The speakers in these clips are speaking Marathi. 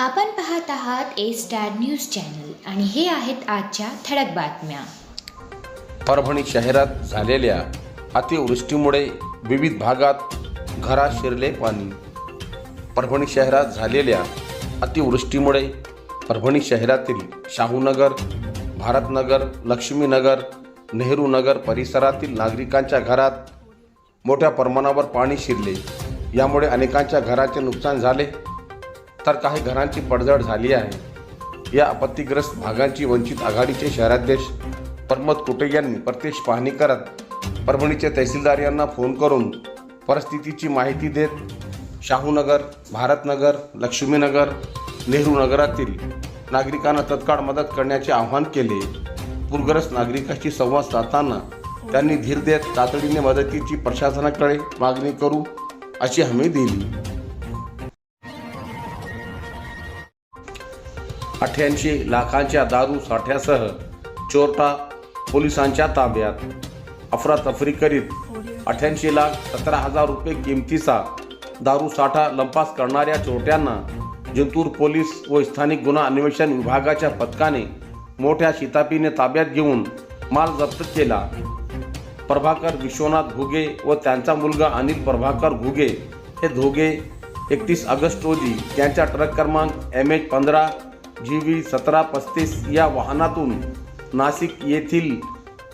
आपण पाहत आहात ए स्टार न्यूज चॅनल आणि हे आहेत आजच्या ठळक बातम्या. परभणी शहरात झालेल्या अतिवृष्टीमुळे विविध भागात घरात शिरले पाणी. परभणी शहरात झालेल्या अतिवृष्टीमुळे परभणी शहरातील शाहूनगर भारतनगर लक्ष्मीनगर नेहरू नगर परिसरातील नागरिकांच्या घरात मोठ्या प्रमाणावर पाणी शिरले. यामुळे अनेकांच्या घराचे नुकसान झाले. तर काही घरांची पडझड झाली आहे. या आपत्तीग्रस्त भागांची वंचित आघाडीचे शहराध्यक्ष प्रमोद कुटे यांनी प्रत्यक्ष पाहणी करत परभणीचे तहसीलदार यांना फोन करून परिस्थितीची माहिती देत शाहूनगर भारतनगर लक्ष्मीनगर नेहरू नगरातील नागरिकांना तत्काळ मदत करण्याचे आवाहन केले. पूरग्रस्त नागरिकांशी संवाद साधताना त्यांनी धीर देत तातडीने मदतीची प्रशासनाकडे मागणी करू अशी हमी दिली. अठ्याऐंशी लाखांच्या दारू साठ्यासह चोरटा पोलिसांच्या ताब्यात. अफरातफरी करीत अठ्ठ्याऐंशी लाख सतरा हजार रुपये किमतीचा दारू साठा लंपास करणाऱ्या चोरट्यांना जिंतूर पोलीस व स्थानिक गुन्हा अन्वेषण विभागाच्या पथकाने मोठ्या शितापीने ताब्यात घेऊन माल जप्त केला. प्रभाकर विश्वनाथ घुगे व त्यांचा मुलगा अनिल प्रभाकर घुगे हे दोघे एकतीस ऑगस्ट रोजी त्यांच्या ट्रक क्रमांक एम एच पंधरा जी व्ही सतरा पस्तीस या वाहनातून नाशिक येथील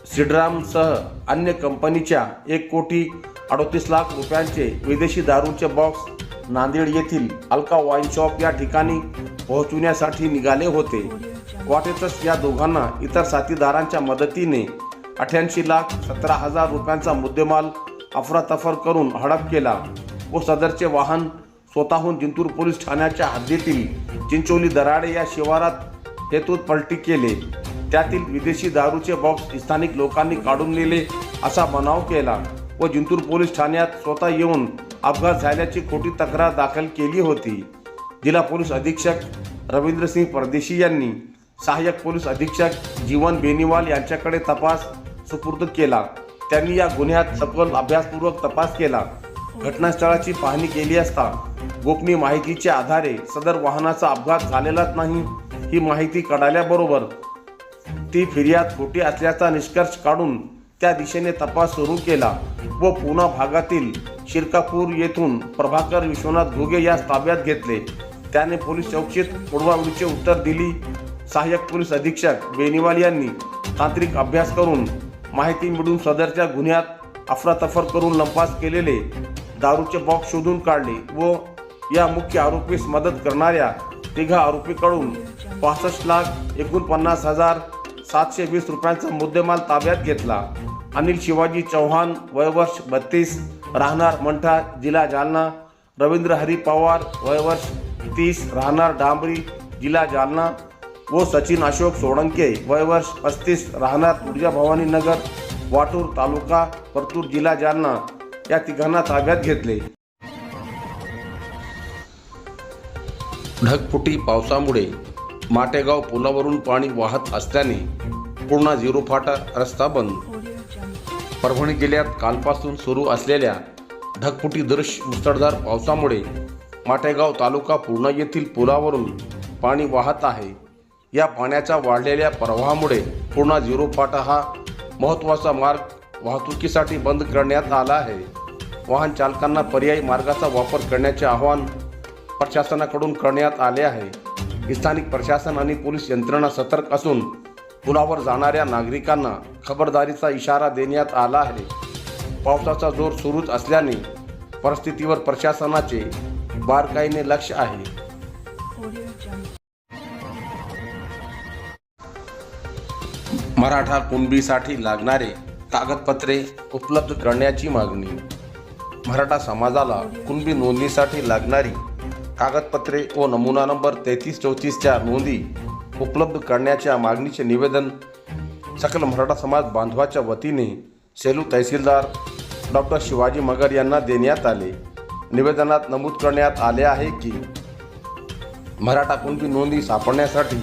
सिडरामसह अन्य कंपनीच्या एक कोटी अडोतीस लाख रुपयांचे विदेशी दारूचे बॉक्स नांदेड येथील अल्का वाईन शॉप या ठिकाणी पोहोचविण्यासाठी निघाले होते. वाटेतच या दोघांना इतर साथीदारांच्या मदतीने अठ्याऐंशी लाख सतरा हजार रुपयांचा मुद्देमाल अफरातफर करून हडप केला. व सदरचे वाहन स्वतःहून जिंतूर पोलीस ठाण्याच्या हद्दीतील चिंचोली दराडे या शिवारात हेतूत पलटी केले. त्यातील विदेशी दारूचे बॉक्स स्थानिक लोकांनी काढून नेले असा बनाव केला व जिंतूर पोलीस ठाण्यात स्वतः येऊन अपघात झाल्याची खोटी तक्रार दाखल केली होती. जिल्हा पोलीस अधीक्षक रवींद्रसिंग परदेशी यांनी सहाय्यक पोलीस अधीक्षक जीवन बेनीवाल यांच्याकडे तपास सुपूर्द केला. त्यांनी या गुन्ह्यात सखोल अभ्यासपूर्वक तपास केला. घटनास्थळाची पाहणी केली असता गोपनीय माहितीच्या आधारे सदर वाहनाचा अपघात झालेलाच नाही ही माहिती कळाल्याबरोबर ती फिर्याद खोटी असल्याचा निष्कर्ष काढून त्या दिशेने तपास सुरू केला व पुणा भागातील शिरकापूर येथून प्रभाकर विश्वनाथ घोगे यास ताब्यात घेतले. त्याने पोलीस चौकीत पुडवावडीचे उत्तर दिली. सहाय्यक पोलीस अधीक्षक बेनीवाल यांनी तांत्रिक अभ्यास करून माहिती मिळून सदरच्या गुन्ह्यात अफरातफर करून लंपास केलेले दारूचे बॉक्स शोधून काढले व या मुख्य आरोपीस मदत करणाऱ्या तिघा आरोपीकडून पासष्ट लाख एकोणपन्नास हजार सातशे वीस रुपयांचा मुद्देमाल ताब्यात घेतला. अनिल शिवाजी चव्हाण वयवर्ष बत्तीस राहणार मंठा जिल्हा जालना रवींद्र हरी पवार वयवर्ष तीस राहणार डांबरी जिल्हा जालना व सचिन अशोक सोळंके वयवर्ष पस्तीस राहणार तुळजा भवानी नगर वाटूर तालुका परतूर जिल्हा जालना. या तिघांना ताब्यात घेतले. ढगफुटी पावसामुळे माटेगाव पुलावरून पाणी वाहत असल्याने पूर्णा झिरो फाटा रस्ता बंद. परभणी जिल्ह्यात कालपासून सुरू असलेल्या ढगफुटी दृश्य मुसळधार पावसामुळे माटेगाव तालुका पूर्णा येथील पुलावरून पाणी वाहत आहे. या पाण्याच्या वाढलेल्या प्रवाहामुळे पूर्णा झिरो फाटा हा महत्त्वाचा मार्ग वाहतुकीसाठी बंद करण्यात आला आहे. वाहन चालकांना पर्यायी मार्गाचा वापर करण्याचे आवाहन प्रशासनाकडून करण्यात आले आहे. स्थानिक प्रशासन आणि पोलीस यंत्रणा सतर्क असून पुलावर जाणाऱ्या नागरिकांना खबरदारीचा इशारा देण्यात आला आहे. पावसाचा जोर सुरूच असल्याने परिस्थितीवर प्रशासनाचे बारकाईने लक्ष आहे. मराठा कुणबीसाठी लागणारे कागदपत्रे उपलब्ध करण्याची मागणी. मराठा समाजाला कुणबी नोंदणीसाठी लागणारी कागदपत्रे व नमुना नंबर तेहतीस चौतीसच्या नोंदी उपलब्ध करण्याच्या मागणीचे निवेदन सकल मराठा समाज बांधवाच्या वतीने सेलू तहसीलदार डॉक्टर शिवाजी मगर यांना देण्यात आले. निवेदनात नमूद करण्यात आले आहे की मराठा कुणबी नोंदी सापडण्यासाठी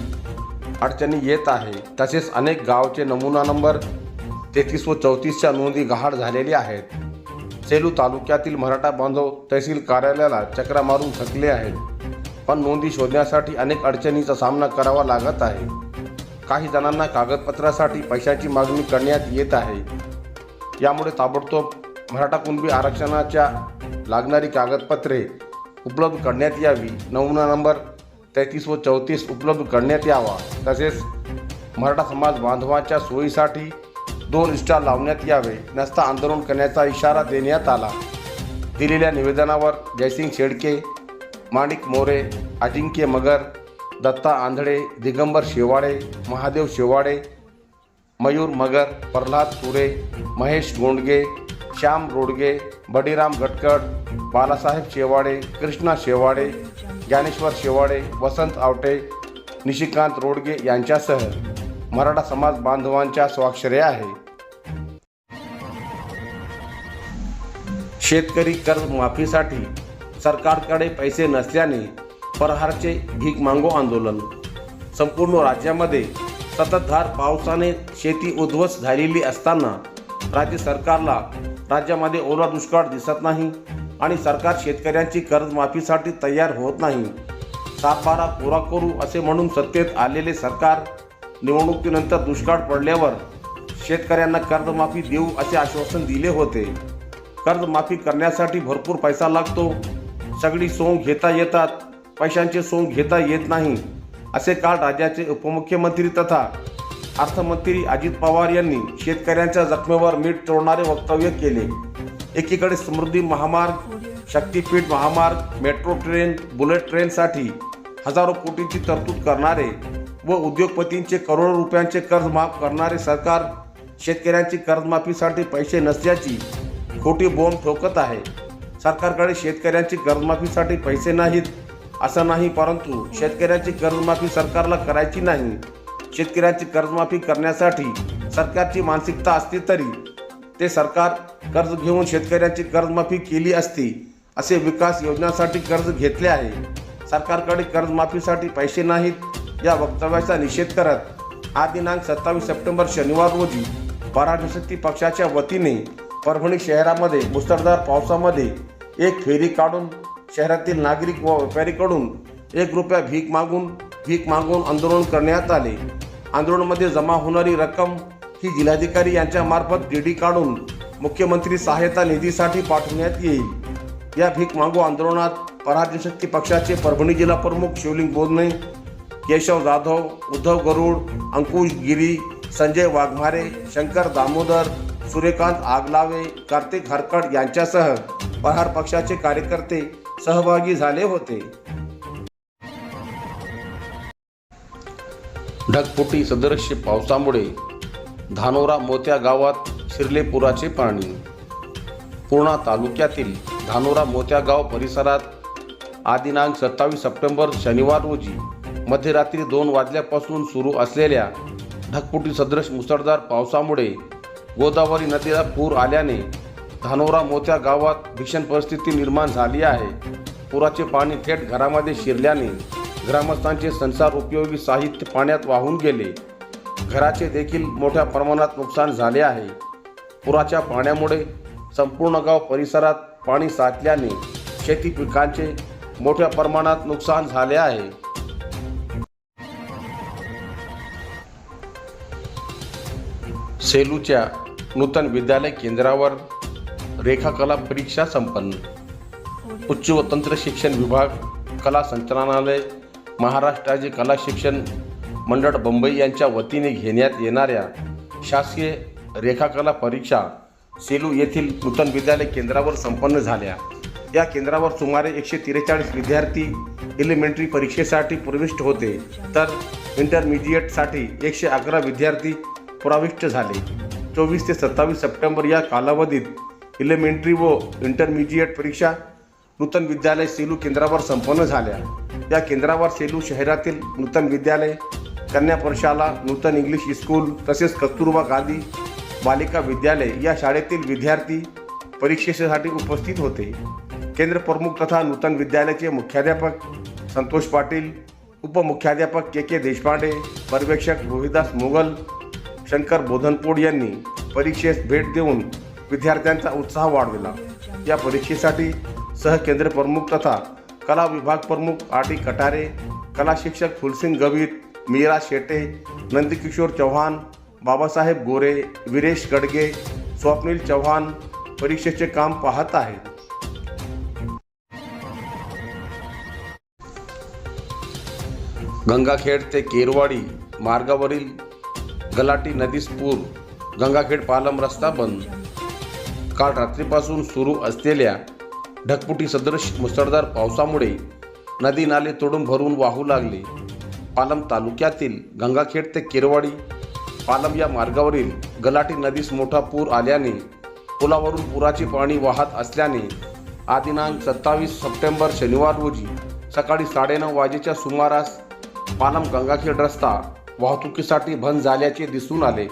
अडचणी येत आहे तसेच अनेक गावचे नमुना नंबर तेहतीस व चौतीसच्या नोंदी गहाळ झालेल्या आहेत. सेलू तालुक्यातील मराठा बांधव तहसील कार्यालयाला चक्रा मारून थकले आहेत. पण नोंदी शोधण्यासाठी अनेक अडचणीचा सामना करावा लागत आहे. काही जणांना कागदपत्रासाठी पैशाची मागणी करण्यात येत आहे. यामुळे ताबडतोब मराठा कुणबी आरक्षणाच्या लागणारी कागदपत्रे उपलब्ध करण्यात यावी. नमुना नंबर तेहतीस व चौतीस उपलब्ध करण्यात यावा. तसेच मराठा समाज बांधवांच्या सोयीसाठी दोन स्टार लावण्यात यावे नसता आंदोलन करण्याचा इशारा देण्यात आला. दिलेल्या निवेदनावर जयसिंग शेडके माणिक मोरे अजिंक्य मगर दत्ता आंधळे दिगंबर शेवाळे महादेव शेवाळे मयूर मगर प्रल्हाद तुरे महेश गोंडगे श्याम रोडगे बडीराम गटकड बालासाहेब शेवाळे कृष्णा शेवाळे ज्ञानेश्वर शेवाळे वसंत आवटे निशिकांत रोडगे यांच्यासह मराठा समाज बांधवांच्या स्वाक्षऱ्या आहे. शेतकरी कर्जमाफीसाठी सरकारकडे पैसे नसल्याने फरहारचे भीक मागो आंदोलन. संपूर्ण राज्यामध्ये सततधार पावसाने शेती उद्ध्वस्त झालेली असताना राज्य सरकारला राज्यामध्ये ओला दुष्काळ दिसत नाही आणि सरकार शेतकऱ्यांची कर्जमाफीसाठी तयार होत नाही. सातबारा पुरा करू असे म्हणून सत्तेत आलेले सरकार निवडणुकीनंतर दुष्काळ पडल्यावर शेतकऱ्यांना कर्जमाफी देऊ असे आश्वासन दिले होते. कर्जमाफी करण्यासाठी भरपूर पैसा लागतो. सगळी सोंग घेता येतात. पैशांचे सोंग घेता येत नाही. असे काल राज्याचे उपमुख्यमंत्री तथा अर्थमंत्री अजित पवार यांनी शेतकऱ्यांच्या जखमेवर मीठ चोळणारे वक्तव्य केले. एकीकडे समृद्धी महामार्ग शक्तीपीठ महामार्ग मेट्रो ट्रेन बुलेट ट्रेनसाठी हजारो कोटींची तरतूद करणारे व उद्योगपतींचे करोडो रुपयांचे कर्ज माफ करणारे सरकार शेतकऱ्यांची कर्जमाफीसाठी पैसे नसल्याची खोटी बोंब ठोकत आहे. सरकारकडे शेतकऱ्यांची कर्जमाफीसाठी पैसे नाहीत असं नाही परंतु शेतकऱ्यांची कर्जमाफी सरकारला करायची नाही. शेतकऱ्यांची कर्जमाफी करण्यासाठी सरकारची मानसिकता असती तरी ते सरकार कर्ज घेऊन शेतकऱ्यांची कर्जमाफी केली असती असे विकास योजनांसाठी कर्ज घेतले आहे. सरकारकडे कर्जमाफीसाठी पैसे नाहीत या वक्तव्याचा निषेध करत आज दिनांक सत्तावीस सप्टेंबर शनिवार रोजी पराजशक्ती पक्षाच्या वतीने परभणी शहरामध्ये मुसळधार पावसामध्ये एक फेरी काढून शहरातील नागरिक व व्यापारीकडून एक रुपया भीक मागून भीक मागून आंदोलन करण्यात आले. आंदोलनामध्ये जमा होणारी रक्कम ही जिल्हाधिकारी यांच्या मार्फत डीडी काढून मुख्यमंत्री सहायता निधीसाठी पाठवण्यात येईल. या भीक मागू आंदोलनात पराजशक्ती पक्षाचे परभणी जिल्हा प्रमुख शिवलिंग बोधने केशव जाधव उद्धव गरुड अंकुश गिरी संजय वाघमारे शंकर दामोदर सूर्यकांत आगलावे कार्तिक हरकड यांच्यासह प्रहार पक्षाचे कार्यकर्ते सहभागी झाले होते. ढगफुटी सदृश्य पावसामुळे धानोरा मोत्या गावात शिरले पुराचे पाणी. पूर्णा तालुक्यातील धानोरा मोत्या गाव परिसरात आदिनांक सत्तावीस सप्टेंबर शनिवार रोजी मध्यरात्री दोन वाजल्यापासून सुरू असलेल्या ढगफुटी सदृश मुसळधार पावसामुळे गोदावरी नदीला पूर आल्याने धानोरा मोत्या गावात भीषण परिस्थिती निर्माण झाली आहे. पुराचे पाणी थेट घरामध्ये शिरल्याने ग्रामस्थांचे संसार उपयोगी साहित्य पाण्यात वाहून गेले. घराचे देखील मोठ्या प्रमाणात नुकसान झाले आहे. पुराच्या पाण्यामुळे संपूर्ण गाव परिसरात पाणी साचल्याने शेती पिकांचे मोठ्या प्रमाणात नुकसान झाले आहे. सेलूच्या नूतन विद्यालय केंद्रावर रेखाकला परीक्षा संपन्न. उच्च व तंत्र शिक्षण विभाग कला संचालनालय महाराष्ट्राचे कला शिक्षण मंडळ बंबई यांच्या वतीने घेण्यात येणाऱ्या शासकीय रेखाकला परीक्षा सेलू येथील नूतन विद्यालय केंद्रावर संपन्न झाल्या. या केंद्रावर सुमारे एकशे त्रेचाळीस विद्यार्थी एलिमेंटरी परीक्षेसाठी प्रविष्ट होते. तर इंटरमिजिएटसाठी एकशे अकरा विद्यार्थी प्रविष्ट झाले. चोवीस ते सत्तावीस सप्टेंबर या कालावधीत इलिमेंटरी व इंटरमिजिएट परीक्षा नूतन विद्यालय सेलू केंद्रावर संपन्न झाल्या. या केंद्रावर सेलू शहरातील नूतन विद्यालय कन्या प्रशाला नूतन इंग्लिश स्कूल तसेच कस्तुरबा गांधी बालिका विद्यालय या शाळेतील विद्यार्थी परीक्षेसाठी उपस्थित होते. केंद्र प्रमुख तथा नूतन विद्यालयाचे मुख्याध्यापक संतोष पाटील उपमुख्याध्यापक के के देशपांडे पर्यवेक्षक रोहिदास मोगल शंकर बोधनपोड यांनी परीक्षेस भेट देऊन विद्यार्थ्यांचा उत्साह वाढविला. या परीक्षेसाठी सहकेंद्र प्रमुख तथा कला विभाग प्रमुख आर डी कटारे कला शिक्षक फुलसिंग गवीर मीरा शेटे नंदकिशोर चव्हाण बाबासाहेब गोरे विरेश गडगे स्वप्नील चव्हाण परीक्षेचे काम पाहत आहेत. गंगाखेड ते केरवाडी मार्गावरील गलाटी नदीस पूर गंगाखेड पालम रस्ता बंद. काल रात्रीपासून सुरू असलेल्या ढकपुटी सदृश मुसळधार पावसामुळे नदी नाले तोडून भरून वाहू लागले. पालम तालुक्यातील गंगाखेड ते केरवाडी पालम या मार्गावरील गलाटी नदीस मोठा पूर आल्याने पुलावरून पुराचे पाणी वाहत असल्याने आदिनांक सत्तावीस सप्टेंबर शनिवार रोजी सकाळी साडेनऊ वाजेच्या सुमारास पालम गंगाखेड रस्ता वाहतुकीसाठी बंद झाल्याचे दिसून आले.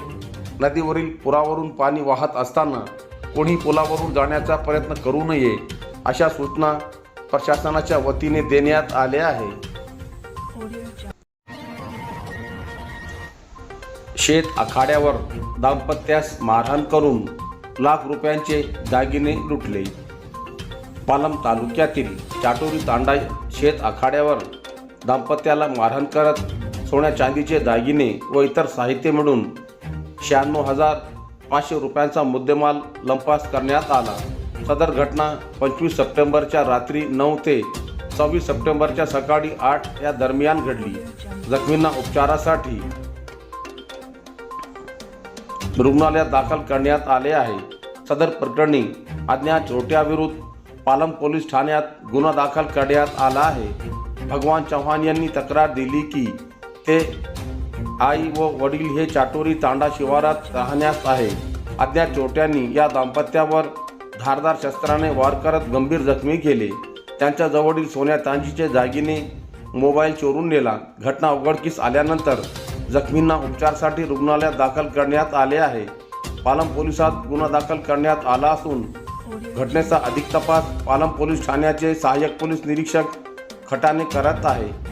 नदीवरील पुरावरून पाणी वाहत असताना कोणी पुलावरून जाण्याचा प्रयत्न करू नये अशा सूचना प्रशासनाच्या वतीने देण्यात आल्या आहे शेत आखाड्यावर दाम्पत्यास मारहाण करून लाख रुपयांचे दागिने लुटले. पालम तालुक्यातील चाटोरी तांडा शेत आखाड्यावर दाम्पत्याला मारहाण करत सोन्या चांदीचे दागिने व इतर साहित्य मिळून शहाण्णव हजार पाचशे रुपयांचा मुद्देमाल लंपास करण्यात आला. सदर घटना पंचवीस सप्टेंबरच्या रात्री नऊ ते सव्वीस सप्टेंबरच्या सकाळी आठ या दरम्यान घडली. जखमींना उपचारासाठी रुग्णालयात दाखल करण्यात आले आहे. सदर प्रकरणी अज्ञात चोरट्याविरुद्ध पालम पोलीस ठाण्यात गुन्हा दाखल करण्यात आला आहे. भगवान चव्हाण यांनी तक्रार दिली की ते आई व वडील हे चाटोरी तांडा शिवारात राहण्यास आहे. अज्ञात चोट्यांनी या दाम्पत्यावर धारदार शस्त्राने वार करत गंभीर जखमी केले. त्यांच्या जवळील सोन्या तांजीचे दागिने मोबाईल चोरून नेला. घटना उघडकीस आल्यानंतर जखमींना उपचारासाठी रुग्णालयात दाखल करण्यात आले आहे. पालम पोलिसात गुन्हा दाखल करण्यात आला असून घटनेचा अधिक तपास पालम पोलीस ठाण्याचे सहाय्यक पोलीस निरीक्षक खटाने करत आहे.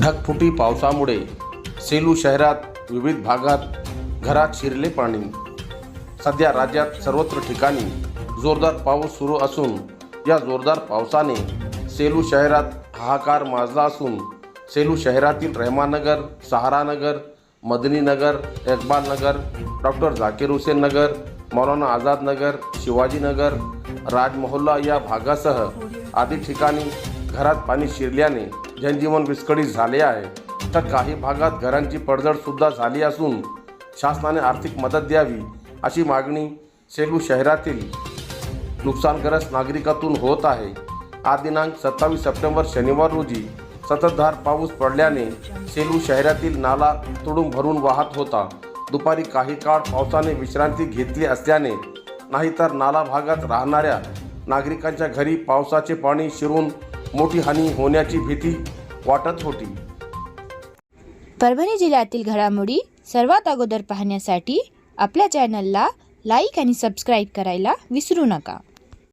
ढगफुटी पावसामुळे सेलू शहरात विविध भागात घरात शिरले पाणी. सध्या राज्यात सर्वत्र ठिकाणी जोरदार पाऊस सुरू असून या जोरदार पावसाने सेलू शहरात हाहाकार माजला असून सेलू शहरातील रहमानगर सहारानगर मदनीनगर इकबालनगर डॉक्टर झाकीर हुसेन नगर मौलाना आझाद नगर शिवाजीनगर राजमहल्ला या भागासह आदी ठिकाणी घरात पाणी शिरल्याने जनजीवन विस्कळीत झाले आहे. तर काही भागात घरांची पडझडसुद्धा झाली असून शासनाने आर्थिक मदत द्यावी अशी मागणी सेलू शहरातील नुकसानग्रस्त नागरिकातून होत आहे. आज दिनांक सत्तावीस सप्टेंबर शनिवार रोजी सततधार पाऊस पडल्याने सेलू शहरातील नाला तुडून भरून वाहत होता. दुपारी काही काळ पावसाने विश्रांती घेतली असल्याने नाहीतर नाला भागात राहणाऱ्या नागरिकांच्या घरी पावसाचे पाणी शिरून मोठी हानी होण्याची भीती वाटत होती. परभणी जिल्ह्यातील घडामोडी सर्वात अगोदर पाहण्यासाठी आपल्या चॅनलला लाईक आणि सबस्क्राईब करायला विसरू नका.